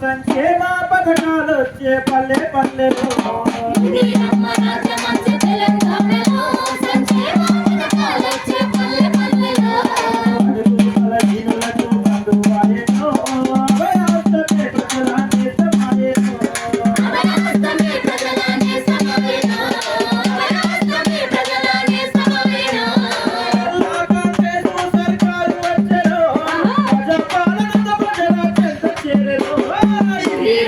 సంక్షేమ పథకాలు వచ్చే పల్లె పల్లెలో. ఇందిరమ్మ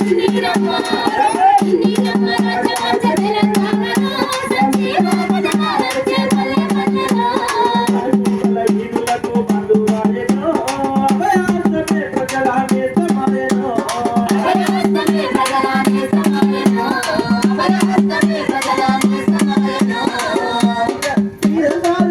శ్రీరామ